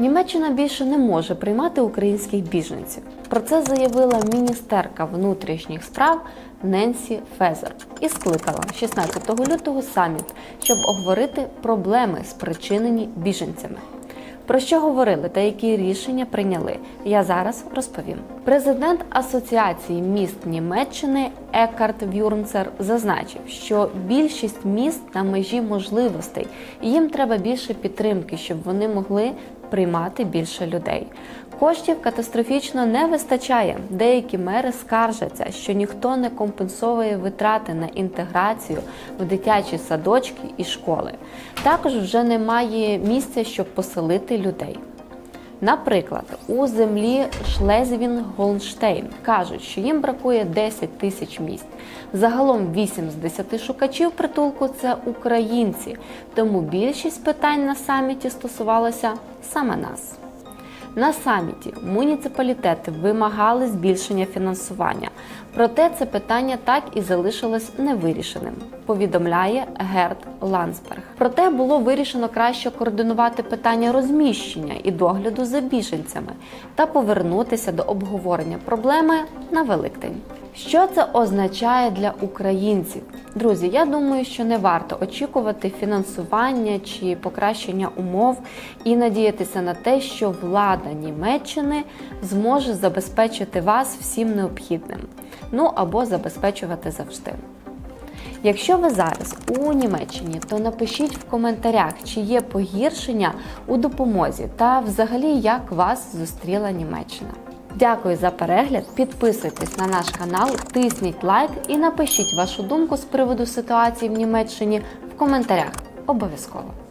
Німеччина більше не може приймати українських біженців. Про це заявила міністерка внутрішніх справ Ненсі Фезер і скликала 16 лютого саміт, щоб обговорити проблеми, спричинені біженцями. Про що говорили та які рішення прийняли? Я зараз розповім. Президент Асоціації міст Німеччини Екарт Вюрнцер зазначив, що більшість міст на межі можливостей і їм треба більше підтримки, щоб вони могли приймати більше людей. Коштів катастрофічно не вистачає. Деякі мери скаржаться, що ніхто не компенсовує витрати на інтеграцію в дитячі садочки і школи. Також вже немає місця, щоб поселити людей. Наприклад, у землі Шлезвін-Голнштейн кажуть, що їм бракує 10 тисяч місць. Загалом 8 з 10 шукачів притулку це українці, тому більшість питань на саміті стосувалося саме нас. На саміті муніципалітети вимагали збільшення фінансування, проте це питання так і залишилось невирішеним. Повідомляє Герт Ландсберг. Проте було вирішено краще координувати питання розміщення і догляду за біженцями та повернутися до обговорення проблеми на Великдень. Що це означає для українців? Друзі, я думаю, що не варто очікувати фінансування чи покращення умов і надіятися на те, що влада Німеччини зможе забезпечити вас всім необхідним, ну або забезпечувати завжди. Якщо ви зараз у Німеччині, то напишіть в коментарях, чи є погіршення у допомозі та взагалі як вас зустріла Німеччина. Дякую за перегляд. Підписуйтесь на наш канал, тисніть лайк і напишіть вашу думку з приводу ситуації в Німеччині в коментарях. Обов'язково.